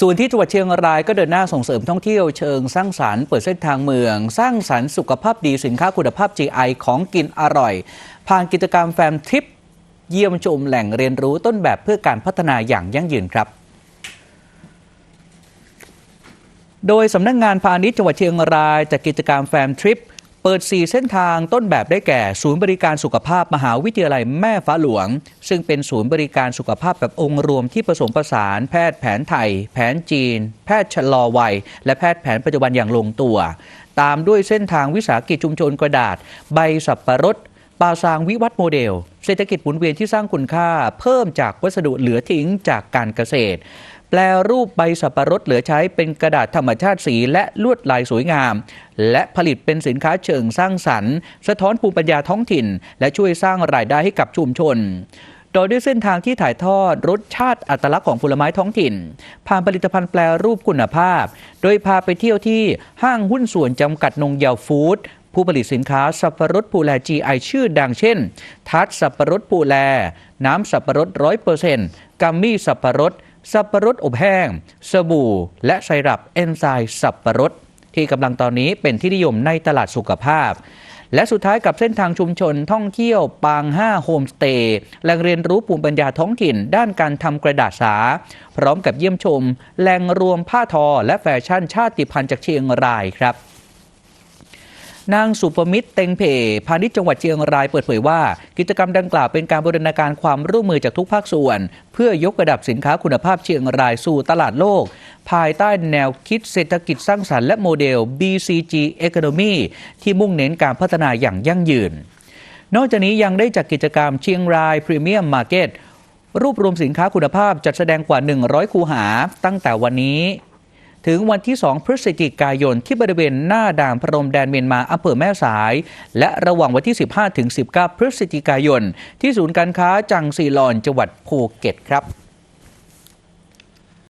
ส่วนที่จังหวัดเชียงรายก็เดินหน้าส่งเสริมท่องเที่ยวเชิงสร้างสรรค์เปิดเส้นทางเมือง สร้างสรรค์สุขภาพดีสินค้าคุณภาพ GI ของกินอร่อย ผ่านกิจกรรมแฟมทริป เยี่ยมชมแหล่งเรียนรู้ต้นแบบเพื่อการพัฒนาอย่างยั่งยืนครับโดยสำนักงงานพาณิชย์จังหวัดเชียงรายจัดกิจกรรมแฟมทริป เปิด 4 เส้นทางต้นแบบได้แก่ ศูนย์บริการสุขภาพมหาวิทยาลัยแม่ฟ้าหลวง ซึ่งเป็นศูนย์บริการสุขภาพแบบองค์รวมที่ผสมผสาน แพทย์แผนไทย แผนจีน แพทย์ชะลอวัย และแพทย์แผนปัจจุบันอย่างลงตัว ตามด้วยเส้นทางวิสาหกิจชุมชนกระดาษ ใบสับปะรดปาซางวิวัฒน์โมเดล เศรษฐกิจหมุนเวียนที่สร้างคุณค่า เพิ่มจากวัสดุเหลือทิ้งจากการเกษตร แปลรูปใบสับปะรดเหลือใช้เป็นกระดาษธรรมชาติสีและลวดลายสวยงาม และผลิตเป็นสินค้าเชิงสร้างสรรค์ สะท้อนภูมิปัญญาท้องถิ่น และช่วยสร้างรายได้ให้กับชุมชนโดยด้วยเส้นทางที่ถ่ายทอดรสชาติอัตลักษณ์ของผลไม้ท้องถิ่น ผ่านผลิตภัณฑ์แปลรูปคุณภาพ โดยพาไปเที่ยวที่ห้างหุ้นส่วนจำกัดนงเยาวฟู้ดผู้ผลิตสินค้าสับปะรดภูแล GI ชื่อดังเช่น ทัดสับปะรดภูแล น้ำสับปะรดร้อยเปอร์เซ็นต์กัมมี่สับปะรด สับปะรดอบแห้ง สบู่ และไซรัปเอนไซม์สับปะรดที่กำลังตอนนี้เป็นที่นิยมในตลาดสุขภาพ และสุดท้ายกับเส้นทางชุมชนท่องเที่ยวปาง5โฮมสเตย์แหล่งเรียนรู้ภูมิปัญญาท้องถิ่น ด้านการทำกระดาษสา พร้อมกับเยี่ยมชม แหล่งรวมผ้าทอและแฟชั่นชาติพันธุ์จากเชียงรายครับ นางสุปมิตรเต็งเพพาณิชย์จังหวัดเชียงรายเปิดเผยว่า กิจกรรมดังกล่าวเป็นการบูรณาการความร่วมมือจากทุกภาคส่วน เพื่อยกระดับสินค้าคุณภาพเชียงรายสู่ตลาดโลก ภายใต้แนวคิดเศรษฐกิจสร้างสรรค์และโมเดล BCG Economy ที่มุ่งเน้นการพัฒนาอย่างยั่งยืน นอกจากนี้ยังได้จัดกิจกรรมเชียงรายพรีเมียมมาร์เก็ตรวบรวมสินค้าคุณภาพจัดแสดงกว่า 100 คูหา ตั้งแต่วันนี้ ถึงวันที่ 2 พฤศจิกายนที่บริเวณหน้าด่านพรมแดนเมียนมาอำเภอแม่สาย และระหว่างวันที่ 15 ถึง 19 พฤศจิกายน ที่ศูนย์การค้าจังซีลอนจังหวัดภูเก็ตครับ